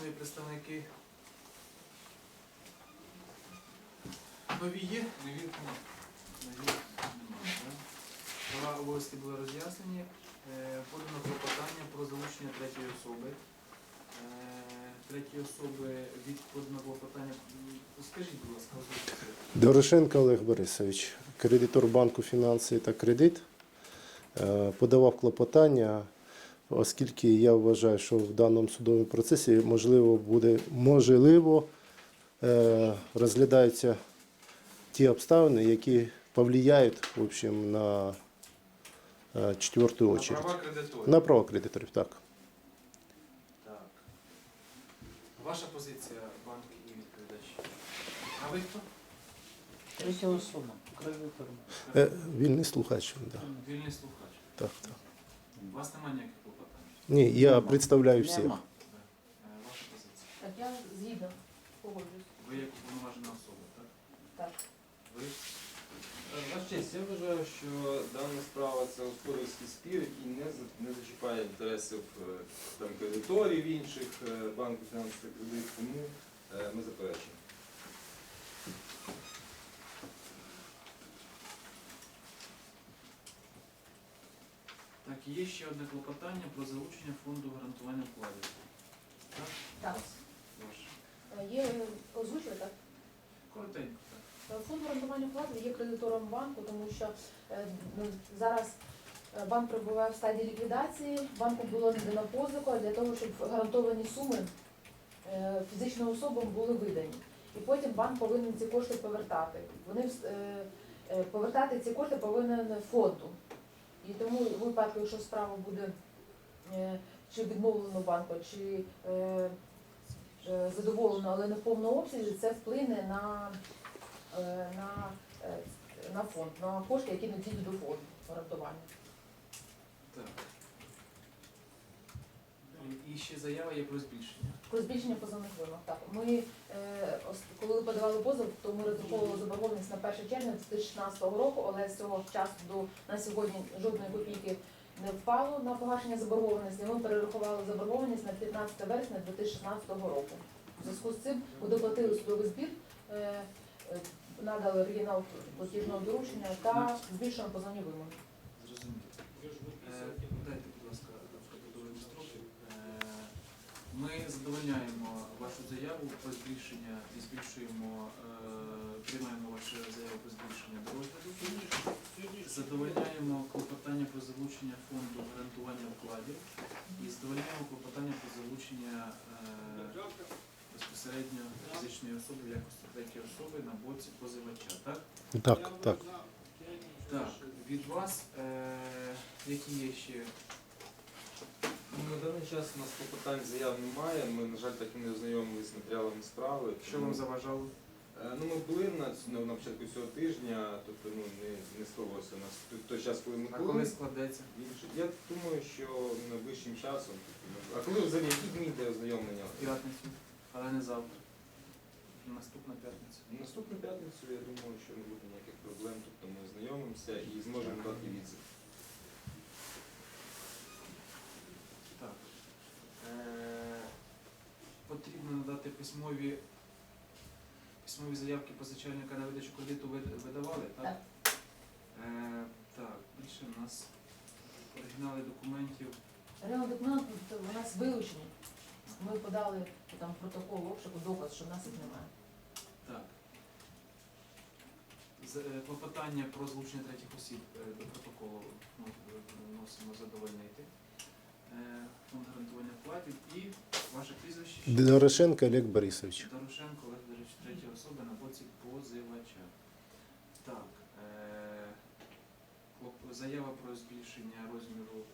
нові представники? Нові є? Нові нема. Нові немає. так? Права обов'язки були роз'яснені. Е, Подано клопотання про залучення третьої особи. Е, Третьої особи від поданого клопотання. Скажіть, будь ласка. Дорошенко Олег Борисович, кредитор банку фінанси та кредит, е, подавав клопотання, оскільки я вважаю, що в даному судовому процесі можливо буде можливо е, розглядаються ті обставини, які повлияють в общем, на е, четверту На права кредиторів. На права кредиторів, так. Так. Ваша позиція, банк і відповідач. А ви хто? Третя особа, кредитор. Е, Вільний слухач. Да. Вільний слухач. Так, так. У вас немає ніяких клопотань? Ні, я Нема. представляю всіх. Нема. Е, Ваша позиція. Так, я згідна, погоджуюсь. Ви як уповноважена особа, так? Так. Ви Е, Ваша честь, я вважаю, що дана справа це господарський спір, який не, за- не зачіпає інтересів е, там, кредиторів інших е, банку фінансових кредит, тому е, ми заперечуємо. Так, є ще одне клопотання про залучення фонду гарантування вкладів. Так? Так. Ваше. Е, Є озвучили, так? Коротенько, так. Е, Фонд гарантування вкладів є кредитором банку, тому що е, зараз е, банк перебуває в стадії ліквідації. Банку було надано позику для того, щоб гарантовані суми е, фізичним особам були видані. І потім банк повинен ці кошти повертати. Вони е, е, повертати ці кошти повинен фонду. І тому у випадку, якщо справа буде е, чи відмовлено банку, чи е, е, задоволено, але не в повному обсязі, це вплине на, на, на фонд, на кошти, які надійдуть до фонду гарантування. Так. Ще заява є про збільшення. Про збільшення позовних вимог. Так, ми е, коли подавали позов, то ми розраховували заборгованість на 1 червня 2016 року, але з цього часу до на сьогодні жодної копійки не впало на погашення заборгованості. Ми перерахували заборгованість на 15 вересня 2016 року. У зв'язку з цим ми доплатили судовий збір, е, е, надали оригінал платіжного доручення та збільшуємо позовні вимоги. Зрозуміло. Е, Дайте, будь ласка, продовжити строки. Е, Ми задовольняємо вашу заяву про збільшення і збільшуємо, е, приймаємо вашу заяву про збільшення до розгляду. Задовольняємо клопотання про залучення фонду гарантування вкладів і задовольняємо клопотання про залучення е, безпосередньо фізичної особи в якості третьої особи на боці позивача. Так? Так, так. Так, від вас, е, які є ще На даний час у нас клопотань заяв немає, ми, на жаль, так і не ознайомилися з матеріалами справи. що вам заважало? Е, Ну, ми були на, на, на початку цього тижня, тобто ну, не, не склалося у нас той, час, коли ми А коли складеться? Я думаю, що найближчим часом. тобто, ну, А коли взагалі які дні для ознайомлення? П'ятницю, але не завтра. Наступна п'ятниця. Наступну п'ятницю, я думаю, що не буде ніяких проблем, тобто ми ознайомимося і зможемо дати відзив. Так. Е, потрібно надати письмові, письмові заявки позичальника на видачу кредиту ви видавали, так? Так. Е, так, більше в нас оригінали документів. Реально документ у нас вилучені. Ми подали там протокол обшуку, доказ, що в нас їх немає. Так. З- е, Клопотання про залучення третіх осіб е, до протоколу ну, вносимо задовольнити. Е, Фонд гарантування вкладів і ваше прізвище. Дорошенко Олег Борисович. Дорошенко Олег Борисович, третя особа на боці позивача. Так. Е, заява про збільшення розміру е,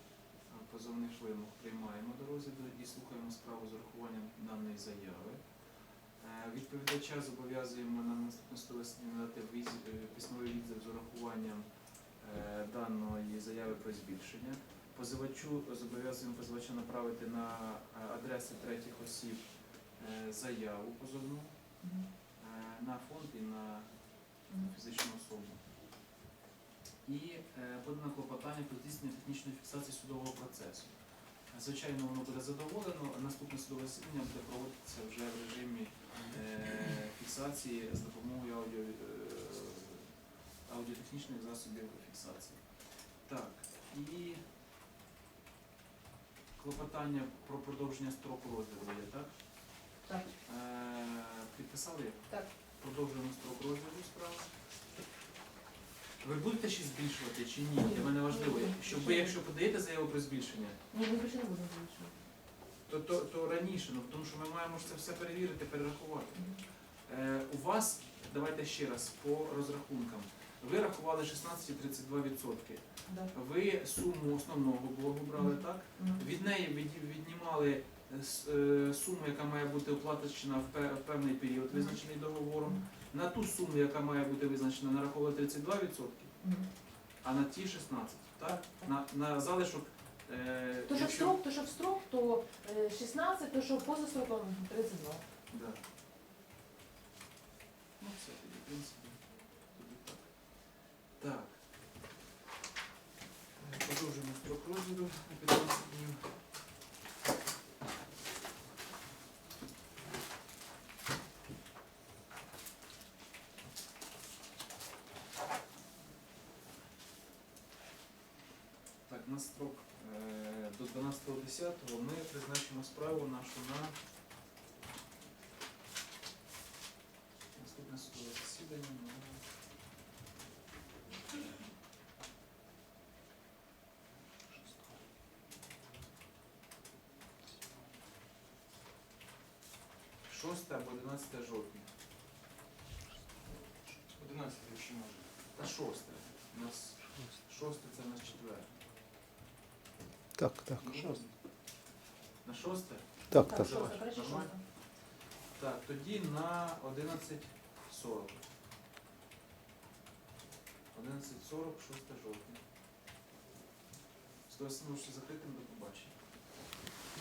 позовних вимог приймаємо до розгляду і слухаємо справу з урахуванням даної заяви. Відповідача зобов'язуємо на наступне надати письмовий відзив з урахуванням даної заяви про збільшення. Позивачу зобов'язуємо позивача направити на е, адреси третіх осіб е, заяву позовну е, на фонд і на фізичну особу. І подано клопотання про здійснення технічної фіксації судового процесу. Звичайно, воно буде задоволено. Наступне судове засідання буде проводитися вже в режимі фіксації з допомогою аудіо, аудіотехнічних засобів фіксації. Так, і клопотання про продовження строку розгляду є, так? Так. Е, підписали? Так. Продовжуємо строк розгляду справи. Ви будете ще збільшувати чи ні? Для мене важливо, щоб ви, якщо подаєте заяву про збільшення, Ні, ми більше не будемо збільшувати. то, то, то раніше, ну, тому що ми маємо ж це все перевірити, перерахувати. Е, у вас, давайте ще раз по розрахункам. Ви рахували 16,32%. Ви суму основного блогу брали, так? Від неї віднімали е, е, суму, яка має бути оплачена в певний період, визначений договором. На ту суму, яка має бути визначена, нараховували 32%, а на ті 16%. Так? Так, так. На, на залишок. Е, То, що в строк, то, що в строк, то е, 16, то, що поза строком 32. Да. Ну, все, в принципі, так. Так. Продовжуємо строк розгляду на 15 днів. Так, на строк е, до 12.10 ми призначимо справу нашу на 6 або 11 жовтня. 11, ще можна. Та 6. У нас 6 це у нас 4. Так, так. Ну, на 6. На 6? Так, так. Давай, Шоста, нормально. Так, тоді на 11.40. 11.40, 6 жовтня. Стоїмо, що закритим, до побачення.